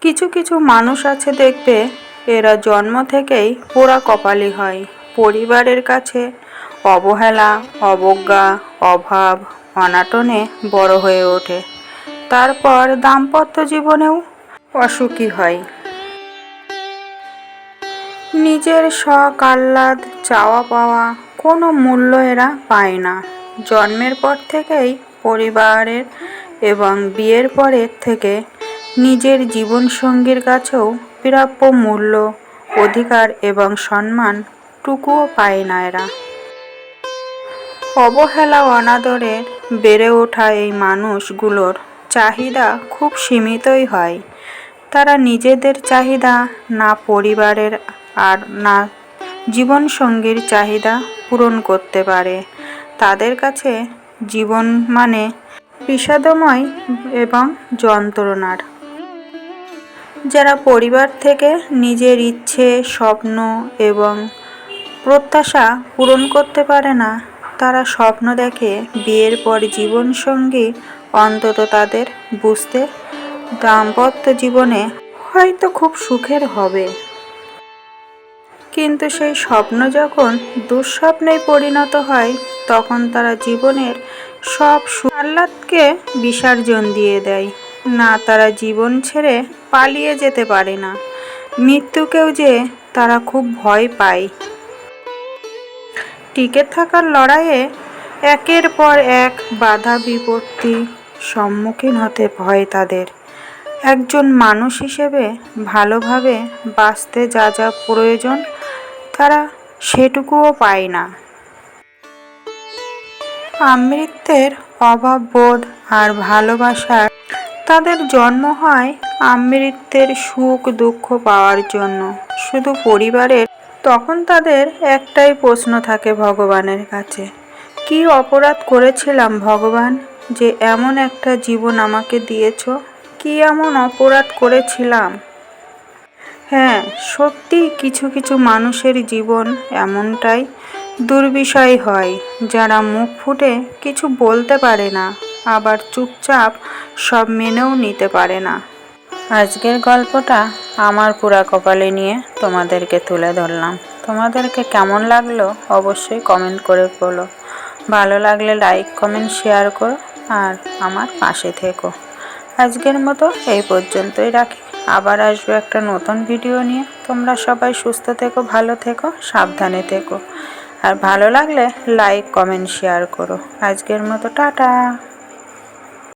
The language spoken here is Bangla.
কিছু কিছু মানুষ আছে দেখবে এরা জন্ম থেকেই পোড়া কপালি হয়। পরিবারের কাছে অবহেলা, অবজ্ঞা, অভাব, অনাটনে বড় হয়ে ওঠে। তারপর দাম্পত্য জীবনেও অসুখী হয়। নিজের শখ, আহ্লাদ চাওয়া পাওয়া কোনো মূল্য এরা পায় না। জন্মের পর থেকেই পরিবারের এবং বিয়ের পরের থেকে নিজের জীবনসঙ্গীর কাছেও প্রাপ্য মূল্য, অধিকার এবং সম্মান টুকুও পায় না এরা। অবহেলা ও অনাদরে বেড়ে ওঠা এই মানুষগুলোর চাহিদা খুব সীমিতই হয়। তারা নিজেদের চাহিদা না পরিবারের আর না জীবনসঙ্গীর চাহিদা পূরণ করতে পারে। তাদের কাছে জীবন মানে বিষাদময় এবং যন্ত্রণার। যারা পরিবার থেকে নিজের ইচ্ছে, স্বপ্ন এবং প্রত্যাশা পূরণ করতে পারে না, তারা স্বপ্ন দেখে বিয়ের পর জীবনসঙ্গী অন্তত তাদের বুঝতে দাম্পত্য জীবনে হয়তো খুব সুখের হবে। কিন্তু সেই স্বপ্ন যখন দুঃস্বপ্নে পরিণত হয়, তখন তারা জীবনের সব আহ্লাদকে বিসর্জন দিয়ে দেয়। না তারা জীবন ছেড়ে পালিয়ে যেতে পারে না। মৃত্যুকেও যে তারা খুব ভয় পায়। টিকে থাকার লড়াইয়ে একের পর এক বাধা বিপত্তি সম্মুখীন হতে ভয় তাদের। একজন মানুষ হিসেবে ভালোভাবে বাঁচতে যা যা প্রয়োজন, তারা সেটুকুও পায় না। আমৃত্যের অভাব, বোধ আর ভালোবাসার তাদের জন্ম হয় আমৃত্যের সুখ দুঃখ পাওয়ার জন্য। শুধু পরিবারের, তখন তাদের একটাই প্রশ্ন থাকে ভগবানের কাছে। কি অপরাধ করেছিলাম ভগবান যে এমন একটা জীবন আমাকে দিয়েছ? কি এমন অপরাধ করেছিলাম? হ্যাঁ সত্যি কিছু কিছু মানুষের জীবন এমনটাই দুর্বিষয় হয়, যারা মুখ ফুটে কিছু বলতে পারে না। আবার চুপচাপ সব মেনেও নিতে পারে না। আজকের গল্পটা আমার পুরা কপালে নিয়ে তোমাদেরকে তুলে ধরলাম। তোমাদেরকে কেমন লাগল অবশ্যই কমেন্ট করে বলো। ভালো লাগলে লাইক কমেন্ট শেয়ার করো আর আমার পাশে থেকো। আজকের মতো এই পর্যন্তই রাখি। আবার আসব একটা নতুন ভিডিও নিয়ে। তোমরা সবাই সুস্থ থেকো, ভালো থেকো, সাবধানে থেকো। আর ভালো লাগলে লাইক কমেন্ট শেয়ার করো। আজকের মতো টাটা।